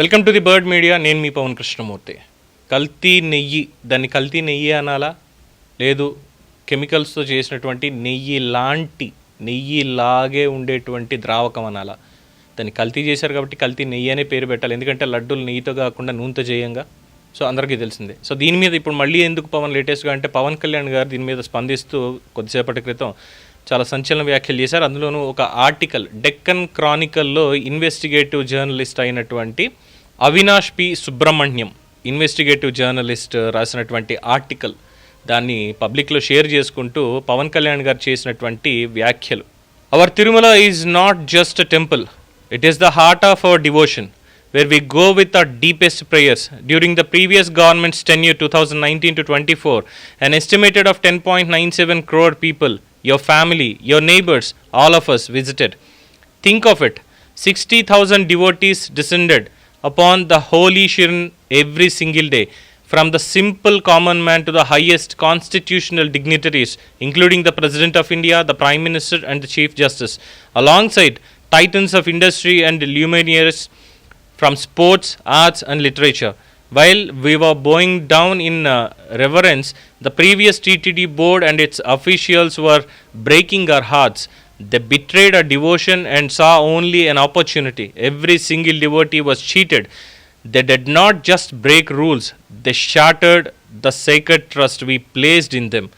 Welcome to the Bird Media. నేను మీ పవన్ కృష్ణమూర్తి. కల్తీ నెయ్యి దాన్ని కల్తీ నెయ్యి అనాలా? లేదు కెమికల్స్తో చేసినటువంటి నెయ్యి లాంటి నెయ్యి లాగే ఉండేటువంటి ద్రావకం అనాలా? దాన్ని కల్తీ చేశారు కాబట్టి కల్తీ నెయ్యి అనే పేరు పెట్టాలి. ఎందుకంటే లడ్డూలు నెయ్యితో కాకుండా నూనెతో చేయంగా. సో అందరికీ తెలిసిందే. సో దీని మీద ఇప్పుడు మళ్ళీ ఎందుకు పవన్ లేటెస్ట్గా అంటే పవన్ కళ్యాణ్ గారు దీని మీద స్పందిస్తూ కొద్దిసేపటి క్రితం చాలా సంచలన వ్యాఖ్యలు చేశారు. అందులోనూ ఒక ఆర్టికల్ డెక్కన్ క్రానికల్లో ఇన్వెస్టిగేటివ్ జర్నలిస్ట్ అయినటువంటి Avinash P. Subrahmanyam investigative journalist రాసినటువంటి ఆర్టికల్ దాన్ని పబ్లిక్లో షేర్ చేసుకుంటూ పవన్ కళ్యాణ్ గారు చేసినటువంటి వ్యాఖ్యలు. Our Tirumala is not just a temple it is the heart of our devotion where we go with a deepest prayers during the previous government ten year two thousand nineteen to twenty four and estimated of ten point nine seven crore people your family your neighbours all of us visited think of it sixty thousand devotees descended upon the holy Shirin every single day. From the simple common man to the highest constitutional dignitaries, including the President of India, the Prime Minister, and the Chief Justice, alongside titans of industry and luminaries from sports, arts, and literature. While we were bowing down in uh, reverence, the previous TTD board and its officials were breaking our hearts. The betrayed a devotion and saw only an opportunity every single devotee was cheated they did not just break rules they shattered the sacred trust we placed in them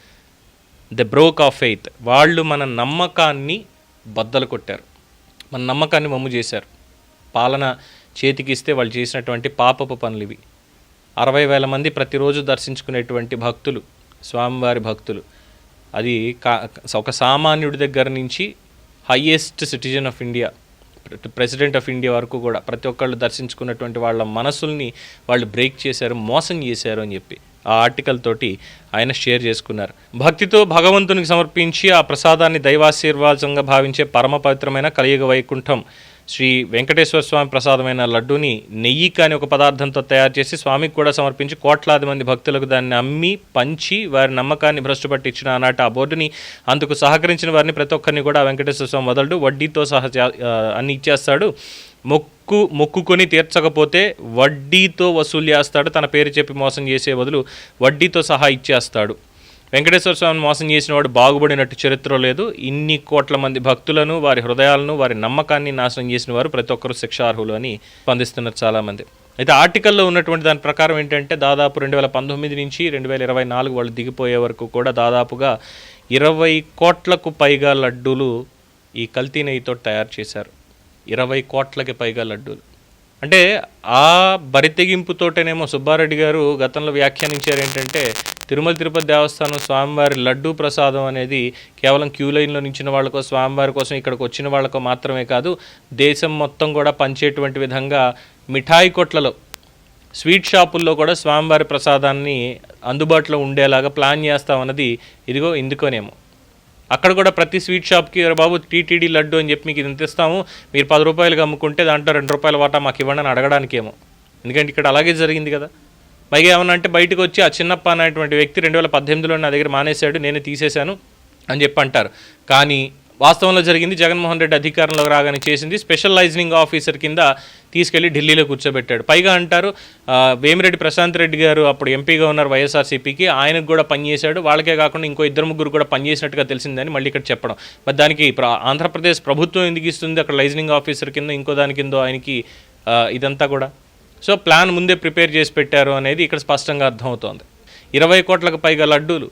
the broke of faith వాళ్ళు మన నమ్మకాన్ని బద్దలు కొట్టారు. మన నమ్మకాన్ని మమ్ము చేశారు. పాలన చేతికిస్తే వాళ్ళు చేసినటువంటి పాపపు పనులు ఇవి. అరవై వేల మంది ప్రతిరోజు దర్శించుకునేటువంటి భక్తులు స్వామివారి భక్తులు. అది కా ఒక సామాన్యుడి దగ్గర నుంచి highest citizen of India president of India వరకు కూడా ప్రతి ఒక్కళ్ళు దర్శించుకున్నటువంటి వాళ్ళ మనసుల్ని వాళ్ళు బ్రేక్ చేశారు మోసం చేశారు అని చెప్పి ఆ ఆర్టికల్ తోటి ఆయన షేర్ చేసుకున్నారు. భక్తితో భగవంతునికి సమర్పించి ఆ ప్రసాదాన్ని దైవాశీర్వాదంగా భావించే పరమ పవిత్రమైన కలియుగ వైకుంఠం శ్రీ వెంకటేశ్వర స్వామి ప్రసాదమైన లడ్డూని నెయ్యి కాని ఒక పదార్థంతో తయారు చేసి స్వామికి కూడా సమర్పించి కోట్లాది మంది భక్తులకు దాన్ని అమ్మి పంచి వారి నమ్మకాన్ని భ్రష్టుపట్టించిన ఆనాటి ఆ బోర్డుని అందుకు సహకరించిన వారిని ప్రతి ఒక్కరిని కూడా వెంకటేశ్వర స్వామి వదలడు వడ్డీతో సహా అన్ని ఇచ్చేస్తాడు. మొక్కు మొక్కుకొని తీర్చకపోతే వడ్డీతో వసూలు చేస్తాడు తన పేరు చెప్పి మోసం చేసే బదులు వడ్డీతో సహా ఇచ్చేస్తాడు. వెంకటేశ్వర స్వామిని మోసం చేసిన వాడు బాగుపడినట్టు చరిత్ర లేదు. ఇన్ని కోట్ల మంది భక్తులను వారి హృదయాలను వారి నమ్మకాన్ని నాశనం చేసిన వారు ప్రతి ఒక్కరూ శిక్షార్హులు అని స్పందిస్తున్నారు చాలామంది. అయితే ఆర్టికల్లో ఉన్నటువంటి దాని ప్రకారం ఏంటంటే దాదాపు రెండు వేల పంతొమ్మిది నుంచి రెండు వేల ఇరవై నాలుగు వాళ్ళు దిగిపోయే వరకు కూడా దాదాపుగా ఇరవై కోట్లకు పైగా లడ్డూలు ఈ కల్తీ నెయ్యితో తయారు చేశారు. ఇరవై కోట్లకి పైగా లడ్డూలు. అంటే ఆ బరితెగింపుతోటేనేమో సుబ్బారెడ్డి గారు గతంలో వ్యాఖ్యానించారు ఏంటంటే తిరుమల తిరుపతి దేవస్థానం స్వామివారి లడ్డూ ప్రసాదం అనేది కేవలం క్యూ లైన్లో నించిన వాళ్ళకో స్వామివారి కోసం ఇక్కడికి వచ్చిన వాళ్ళకో మాత్రమే కాదు దేశం మొత్తం కూడా పంచేటువంటి విధంగా మిఠాయి కొట్లలో స్వీట్ షాపుల్లో కూడా స్వామివారి ప్రసాదాన్ని అందుబాటులో ఉండేలాగా ప్లాన్ చేస్తామన్నది ఇదిగో ఇందుకోనేమో. అక్కడ కూడా ప్రతి స్వీట్ షాప్కి బాబు టీటీడీ లడ్డు అని చెప్పి మీకు ఇది ఇంత ఇస్తాము? మీరు పది రూపాయలు అమ్ముకుంటే దాంట్లో రెండు రూపాయల వాటా మాకు ఇవ్వండి అని అడగడానికేమో. ఎందుకంటే ఇక్కడ అలాగే జరిగింది కదా. పైగా ఏమన్నా అంటే బయటకు వచ్చి ఆ చిన్నప్ప అనేటువంటి వ్యక్తి రెండు వేల పద్దెనిమిదిలో నా దగ్గర మానేశాడు నేనే తీసేశాను అని చెప్పి అంటారు. కానీ వాస్తవంలో జరిగింది జగన్మోహన్ రెడ్డి అధికారంలో రాగానే చేసింది స్పెషల్ లైజనింగ్ ఆఫీసర్ కింద తీసుకెళ్ళి ఢిల్లీలో కూర్చోబెట్టాడు. పైగా అంటారు వేమిరెడ్డి ప్రశాంత్ రెడ్డి గారు అప్పుడు ఎంపీగా ఉన్నారు వైఎస్ఆర్సీపీకి ఆయనకు కూడా పనిచేశాడు వాళ్ళకే కాకుండా ఇంకో ఇద్దరు ముగ్గురు కూడా పనిచేసినట్టుగా తెలిసిందని మళ్ళీ ఇక్కడ చెప్పడం. మరి దానికి ఆంధ్రప్రదేశ్ ప్రభుత్వం ఎందుకు ఇస్తుంది అక్కడ లైజనింగ్ ఆఫీసర్ కింద ఇంకో దాని కింద ఆయనకి ఇదంతా కూడా? సో ప్లాన్ ముందే ప్రిపేర్ చేసి పెట్టారు అనేది ఇక్కడ స్పష్టంగా అర్థమవుతోంది. ఇరవై కోట్లకు పైగా లడ్డూలు.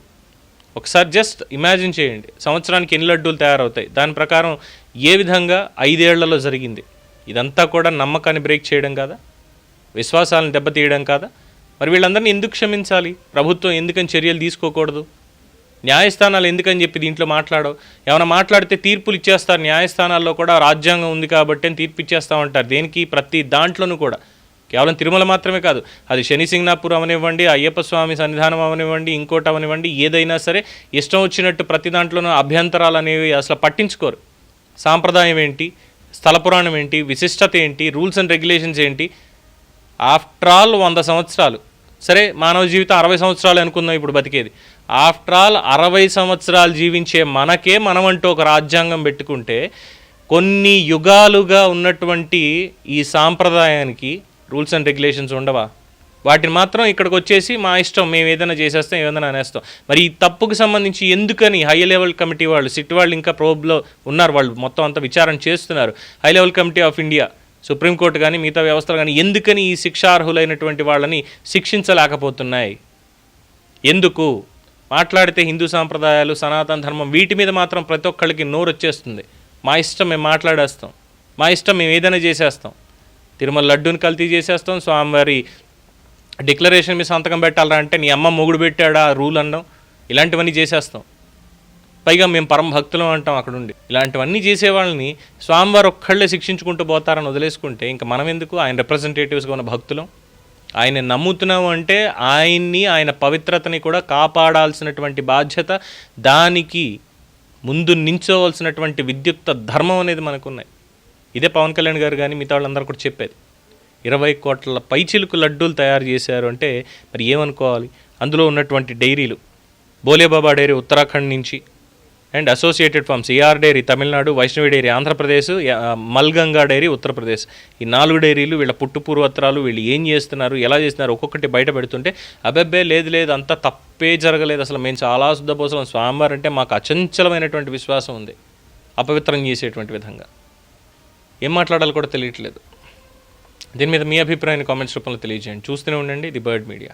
ఒకసారి జస్ట్ ఇమాజిన్ చేయండి. సంవత్సరానికి ఎన్ని లడ్డూలు తయారవుతాయి? దాని ప్రకారం ఏ విధంగా ఐదేళ్ళలో జరిగింది? ఇదంతా కూడా నమ్మకాన్ని బ్రేక్ చేయడం కాదా? విశ్వాసాలను దెబ్బతీయడం కాదా? మరి వీళ్ళందరినీ ఎందుకు క్షమించాలి? ప్రభుత్వం ఎందుకని చర్యలు తీసుకోకూడదు? న్యాయస్థానాలు ఎందుకని చెప్పి దీంట్లో మాట్లాడవు? ఏమైనా మాట్లాడితే తీర్పులు ఇచ్చేస్తారు. న్యాయస్థానాల్లో కూడా రాజ్యాంగం ఉంది కాబట్టి అని తీర్పు ఇచ్చేస్తామంటారు. దేనికి? ప్రతి దాంట్లోనూ కూడా. కేవలం తిరుమల మాత్రమే కాదు. అది శని సింగ్నాపురం అవనివ్వండి అయ్యప్ప స్వామి సన్నిధానం అవనివ్వండి ఇంకోటి అవనివ్వండి ఏదైనా సరే ఇష్టం వచ్చినట్టు ప్రతి దాంట్లోనూ అభ్యంతరాలు అనేవి అసలు పట్టించుకోరు. సాంప్రదాయం ఏంటి? స్థల పురాణం ఏంటి? విశిష్టత ఏంటి? రూల్స్ అండ్ రెగ్యులేషన్స్ ఏంటి? ఆఫ్టర్ ఆల్ వంద సంవత్సరాలు. సరే మానవ జీవితం అరవై సంవత్సరాలు అనుకుందాం ఇప్పుడు బతికేది. ఆఫ్టర్ ఆల్ అరవై సంవత్సరాలు జీవించే మనకే మనమంటూ ఒక రాజ్యాంగం పెట్టుకుంటే కొన్ని యుగాలుగా ఉన్నటువంటి ఈ సాంప్రదాయానికి రూల్స్ అండ్ రెగ్యులేషన్స్ ఉండవా? వాటిని మాత్రం ఇక్కడికి వచ్చేసి మా ఇష్టం మేము ఏదైనా చేసేస్తాం ఏదైనా అనేస్తాం. మరి ఈ తప్పుకు సంబంధించి ఎందుకని హై లెవెల్ కమిటీ వాళ్ళు సిట్ వాళ్ళు ఇంకా ప్రోబ్లో ఉన్నారు వాళ్ళు మొత్తం అంతా విచారణ చేస్తున్నారు. High level committee of India supreme court కానీ మిగతా వ్యవస్థలు కానీ ఎందుకని ఈ శిక్షార్హులైనటువంటి వాళ్ళని శిక్షించలేకపోతున్నాయి? ఎందుకు? మాట్లాడితే హిందూ సాంప్రదాయాలు సనాతన ధర్మం వీటి మీద మాత్రం ప్రతి ఒక్కళ్ళకి నోరు వచ్చేస్తుంది మా ఇష్టం మేము మాట్లాడేస్తాం. మా ఇష్టం మేము ఏదైనా చేసేస్తాం. తిరుమల లడ్డూని కల్తీ చేసేస్తాం. స్వామివారి డిక్లరేషన్ మీద సంతకం పెట్టాలరా అంటే నీ అమ్మ మొగుడు పెట్టాడా? రూల్ అన్నాం ఇలాంటివన్నీ చేసేస్తాం. పైగా మేము పరమ భక్తులం అంటాం అక్కడ ఉండి ఇలాంటివన్నీ చేసేవాళ్ళని స్వామివారు ఒక్కళ్ళే శిక్షించుకుంటూ పోతారని వదిలేసుకుంటే ఇంకా మనం ఎందుకు ఆయన రిప్రజెంటేటివ్స్గా ఉన్న భక్తులం. ఆయన నమ్ముతున్నాము అంటే ఆయన్ని ఆయన పవిత్రతని కూడా కాపాడాల్సినటువంటి బాధ్యత దానికి ముందు నించోవలసినటువంటి విద్యుక్త ధర్మం అనేది మనకున్నాయి. ఇదే పవన్ కళ్యాణ్ గారు కానీ మిగతా వాళ్ళందరూ కూడా చెప్పేది. ఇరవై కోట్ల పైచిలుకు లడ్డూలు తయారు చేశారు అంటే మరి ఏమనుకోవాలి? అందులో ఉన్నటువంటి డైరీలు. బోలేబాబా డైరీ ఉత్తరాఖండ్ నుంచి and associated farms. A R dairy Tamil Nadu Vaishnavi dairy Andhra Pradesh Malganga dairy Uttar Pradesh. ఈ నాలుగు డైరీలు వీళ్ళ పుట్టు పూర్వత్రాలు వీళ్ళు ఏం చేస్తున్నారు ఎలా చేస్తున్నారు ఒక్కొక్కటి బయట పెడుతుంటే అబెబ్బే లేదు లేదు అంతా తప్పే జరగలేదు అసలు. మేము చాలా శుద్ధపోసలం స్వామివారు అంటే మాకు అచంచలమైనటువంటి విశ్వాసం ఉంది. అపవిత్రం చేసేటువంటి విధంగా. ఏం మాట్లాడాలో కూడా తెలియట్లేదు. దీని మీద మీ అభిప్రాయాన్ని కామెంట్స్ రూపంలో తెలియజేయండి. చూస్తూనే ఉండండి ది బర్డ్ మీడియా.